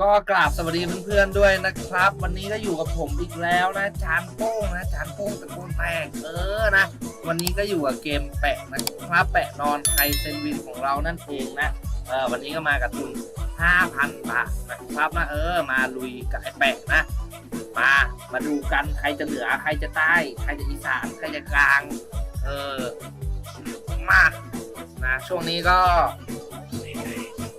ก็กราบสวัสดีเพื่อนๆด้วยนะครับ วันนี้ก็อยู่กับผมอีกแล้วนะจานโป้งนะจานโป้งตะโกนแตกเออนะ วันนี้ก็อยู่กับเกมแปะนะครับแปะนอนไทยเซนวินของเรานั่นเองนะเออวันนี้ก็มากับทุน5,000บาทนะครับนะเออ มาลุยกับไอ้แปะนะ มามาดูกันใครจะเหนือใครจะใต้ใครจะอีสานใครจะกลาง เออมานะช่วงนี้ก็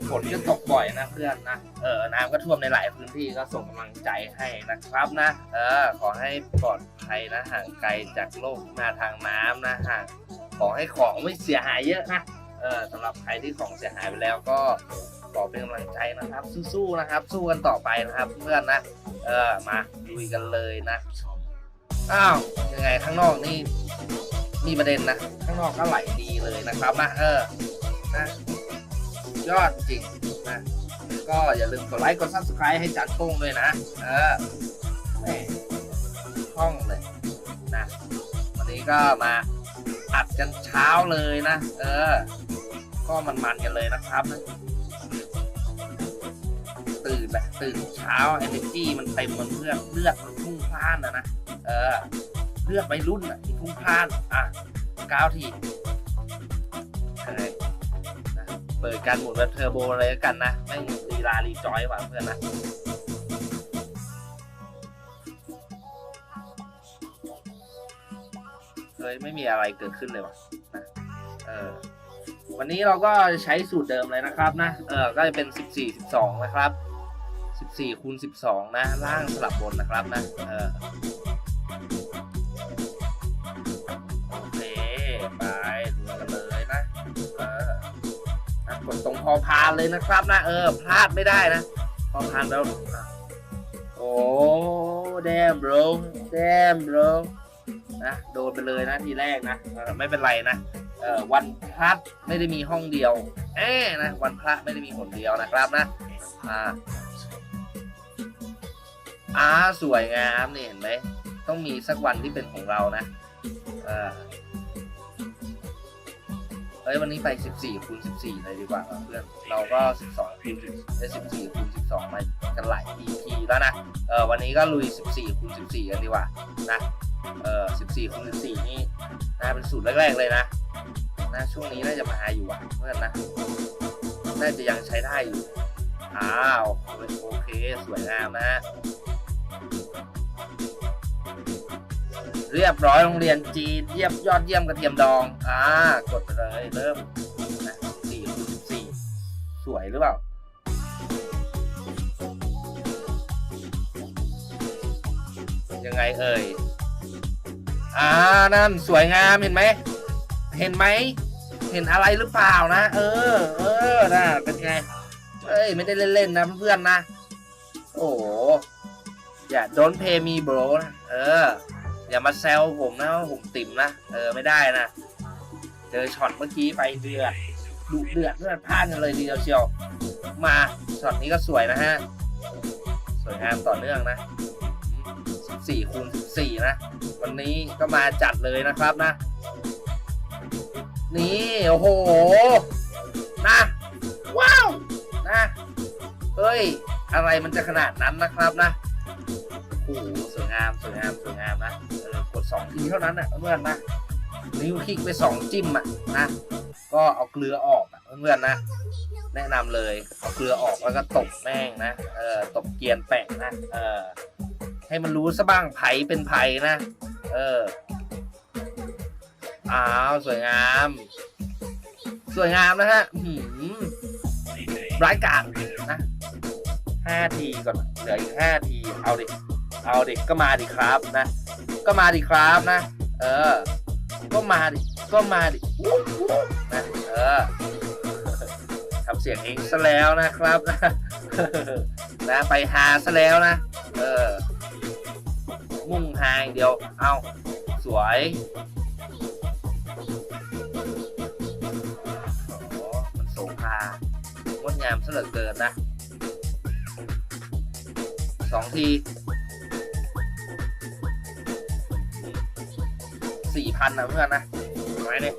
ฝนก็ตกบ่อยนะเพื่อนนะ เออน้ำก็ท่วมในหลายพื้นที่ก็ส่งกำลังใจให้นะครับนะ เออ ขอให้ปลอดภัยนะห่างไกลจากโลกหน้าทางน้ำนะห่างขอให้ของไม่เสียหายเยอะนะเออสำหรับใครที่ของเสียหายไปแล้วก็ขอเป็นกำลังใจนะครับ สู้ๆนะครับ สู้กันต่อไปนะครับเพื่อนนะเออมาลุยกันเลยนะอ้าวยังไงข้างนอกนี่มีประเด็นนะข้างนอกก็ไหลดีเลยนะครับนะเออนะยอดจริงนะ ก็อย่าลืมกดไลค์กด subscribe ให้จัดโป้งด้วยนะ เออแหม่ท่องเลยนะ วันนี้ก็มาอัดกันเช้าเลยนะ เออ ก็มันๆกันเลยนะครับนะตื่นแหละตื่นเช้า energy มันเต็มมันเพื่อนเลือดมันพุ่งพล่านนะนะ เออ เลือดไปรุ่นอะที่พุ่งพล่าน อะก้าวทีเฮ้ เปิดการหมุนแบบเทอร์โบเลยแล้วกันนะแม่งลีลารีจอยว่ะเพื่อนนะเฮ้ยไม่มีอะไรเกิดขึ้นเลยว่ะนะเออวันนี้เราก็ใช้สูตรเดิมเลยนะครับนะ เออ ก็จะเป็น 14 12 นะครับ 14คูณ12 นะ ล่างสลับบนนะครับนะ เออ นะกดตรงพอพานเลยนะครับนะเออพลาดไม่ได้นะ พอพานแล้วโอ้ damn bro damn bro นะโดนไปเลยนะทีแรกนะออไม่เป็นไรนะเออวันพระไม่ได้มีห้องเดียวเอ้นะวันพระไม่ได้มีหนเดียวนะครับนะอ่าอ่าสวยงามนี่เห็นไหมต้องมีสักวันที่เป็นของเรานะเออ เอ้ยวันนี้ไป 14คูณ14 เลยดีกว่าเพื่อน เราก็ 12คูณ10ได้14คูณ12มากันหลาย EP แล้วนะ เออวันนี้ก็ลุย 14คูณ14 กันดีกว่านะ เออ14คูณ14 นี่น่าเป็นสูตรแรกๆเลยนะ นะช่วงนี้น่าจะมาอยู่อะเพื่อนนะ น่าจะยังใช้ได้อยู่ อ้าวโอเค สวยงามนะฮะ เรียบร้อยโรงเรียนจีนเยี่ยมยอดเยี่ยมกระเทียมดองอ่ากดไปเลยเริ่มนะ4คูณ14สวยหรือเปล่ายังไงเอ่ยอ่านั่นสวยงามเห็นไหมเห็นไหมเห็นอะไรหรือเปล่านะ เออ เออน่ะเป็นไงเอ้ยไม่ได้เล่นๆนะเพื่อนๆนะ โอ้โหอย่าโดนเพมีโบรนะเออ อย่ามาแซวผมนะว่าผมติ่มนะเออไม่ได้นะเจอช็อตเมื่อกี้ไปเดือดดุเดือดเลือดพล่านกันเลยทีเดียวเชียว มาช็อตนี้ก็สวยนะฮะสวยงามต่อเนื่องนะ 14คูณ14 นะ วันนี้ก็มาจัดเลยนะครับนะ นี่โอ้โหนะว้าวนะเฮ้ยอะไรมันจะขนาดนั้นนะครับนะ โอ้โหสวยงามสวยงามสวยงามนะเออกด2ทีเท่านั้นนะเพื่อนนะนิ้วคลิกไป2จิ้มอะนะก็เอาเกลือออกอะเพื่อนนะ แนะนำเลยเอาเกลือออกแล้วก็ตบแม่งนะเออตบเกียนแปะนะเออให้มันรู้ซะบ้างไผเป็นไผนะ เอออ้าวสวยงาม สวยงามนะฮะหืมร้ายกาจนะห้าทีก่อนเหลืออีกห้าทีเอาดิ เอาดิ ก็มาดิครับนะ ก็มาดิครับนะ เออ ก็มาดิ ก็มาดินะ เออทำเสียงเองซะแล้วนะครับนะไปหาซะแล้วนะ เออ มุ่งหาอย่างเดียว เอาสวยโอ้มันโสภางดงามซะเหลือเกินนะสองที พันนะเพื่อนนะไว้เลย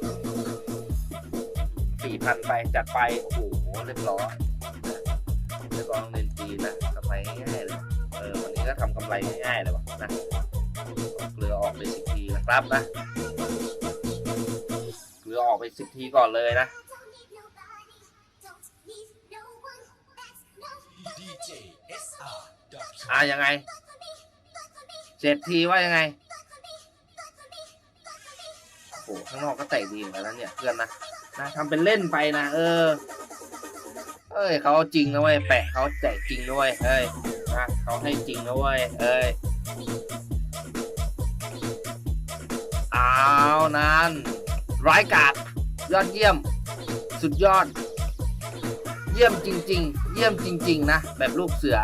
สี่พันไปจัดไป โอ้โหเรียบร้อยเรียบร้อยโรงเรียนจีนนะง่ายๆเลย เออ วันนี้ก็ทำกำไรง่ายๆเลยว่ะนะเอาเกลือออกไปสิบทีนะครับนะเกลือออกไปสิบทีก่อนเลยนะอะยังไงเจ็ดทีว่ายังไงโอ้โหข้างนอกก็เตะดีเหมือนกันนะเนี่ยเพื่อนนะนะทำเป็นเล่นไปนะเออ เอ้ยเขาจริงนะเว้ยแปะเขาแจกจริงด้วยเอ้ยนะเขาให้จริงนะเว้ยเอ้ยอ้านั่นร้ายกาจยอดเยี่ยม สุดยอด เยี่ยมจริง ๆ เยี่ยมจริง ๆ นะ แบบลูกเสือ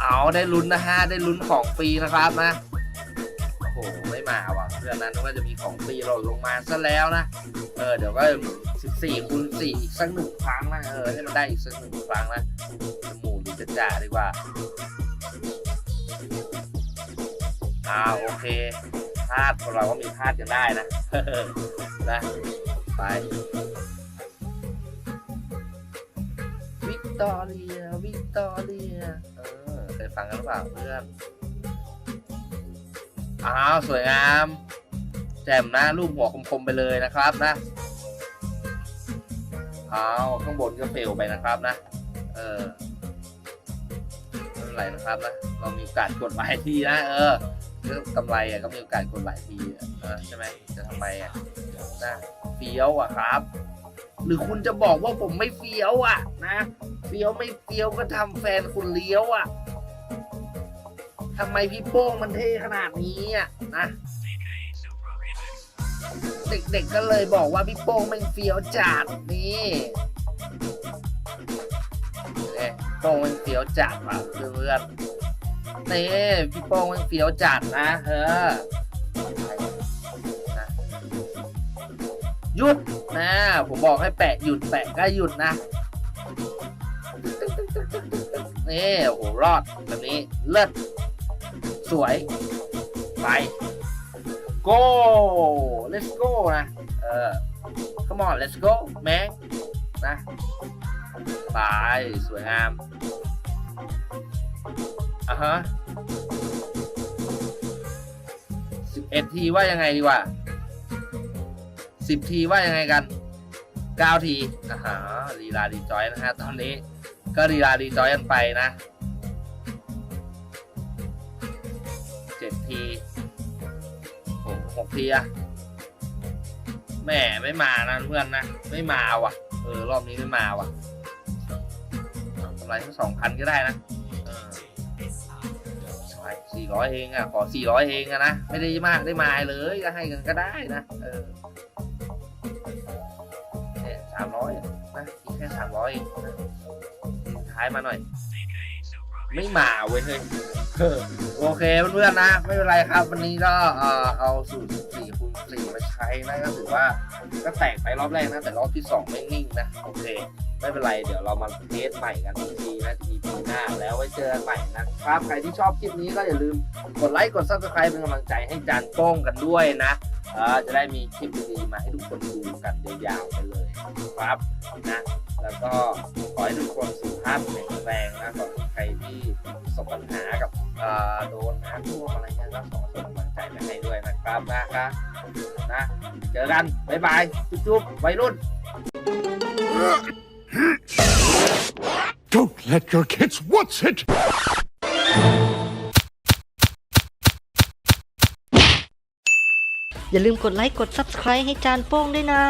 เอาได้ลุ้นนะฮะได้ลุ้นของฟรีนะครับนะ ไม่มาว่ะเพื่อนนั้นว่าจะมีของฟรีหล่นลงมาซะแล้วนะ เออเดี๋ยวก็สิบสี่คูณสี่อีกสักหนึ่งครั้งนะเออให้มันได้อีกสักหนึ่งครั้งนะจะหมูหรือจะจ่าดีกว่า อ่าโอเคพลาดพวกเราก็มีพลาดกันได้นะนะไปวิกตอเรียวิกตอเรียเออเคยฟังกันหรือเปล่าเพื่อน อ้าวสวยงาม แจ่มนะรูปหัวคมๆไปเลยนะครับนะอ้าวข้างบนก็เฟลไปนะครับนะ เออไม่เป็นไรนะครับนะ เรามีโอกาสกดหลายทีนะเออเรื่องกำไรอะก็มีโอกาสกดหลายทีอะใช่ไหมจะทำไมอะนะเฟี้ยวอะครับ หรือคุณจะบอกว่าผมไม่เฟี้ยวอะ นะเฟี้ยวไม่เฟี้ยวก็ทำแฟนคุณเลี้ยวอะ ทำไมพี่โป้งมันเท่ขนาดนี้อะนะ เด็กๆก็เลยบอกว่าพี่โป้งมันเฟี้ยวจัดนี่เนี่ยโป้งมันเฟี้ยวจัดว่ะเพื่อนนี่พี่โป้งมันเฟี้ยวจัดนะเออนะหยุดนะผมบอกให้แปะหยุดแปะก็หยุดนะนี่โอ้โหรอดแบบนี้เลิศ สวย ไป go let's go นะ เออ come on let's go man นะ ไป สวยงาม อะฮะสิบเอ็ดทีว่ายังไงดีวะสิบทีว่ายังไงกันเก้าทีอ่าฮะลีลาดีจอยนะฮะ ตอนนี้ ก็ลีลาดีจอยกันไปนะ ดทีโอ้หกทีอะแหม่ไม่มานะเพื่อนนะ ไม่มาว่ะ เออ รอบนี้ไม่มาว่ะอากำไรทั้งสองพันก็ได้นะสี่ร้อยเองอะ ขอสี่ร้อยเองอะนะ ไม่ได้มากได้มาเลยก็ให้กันก็ได้นะ เออสามร้อยนะแค่สามร้อยเองท้ายมาหน่อย ไม่มาเว้ยเฮ้ยโอเคเพื่อนๆนะ ไม่เป็นไรครับ วันนี้ก็เออเอาสูตร4คูณ4มาใช้นะก็ถือว่าก็แตกไปรอบแรกนะ แต่รอบที่2ไม่นิ่งนะ โอเค ไม่เป็นไร เดี๋ยวเรามาเทสใหม่กันอีกทีนะ EP หน้าแล้วไว้เจอกันใหม่นะครับ ใครที่ชอบคลิปนี้ก็อย่าลืมกดไลค์กด subscribe เป็นกำลังใจให้จานโป้งกันด้วยนะเออจะได้มีคลิปดีๆมาให้ทุกคนดูกันยาวๆไปเลยครับนะ แล้วก็ขอให้ทุกคนสุขภาพแข็งแรงนะสำห รับใครที่ประสบปัญหากับเอ่อโดนน้ำท่วมอะไรเงี้ยก็ขอส่งกำลังใจไปให้ด้วยนะครับนะครับนะเจอกันบ๊ายบายจุ๊บๆวัยรุ่น Don't let your kids watch it! อย่าลืมกดไลค์ กด Subscribe ให้จานโป้งด้วยนะ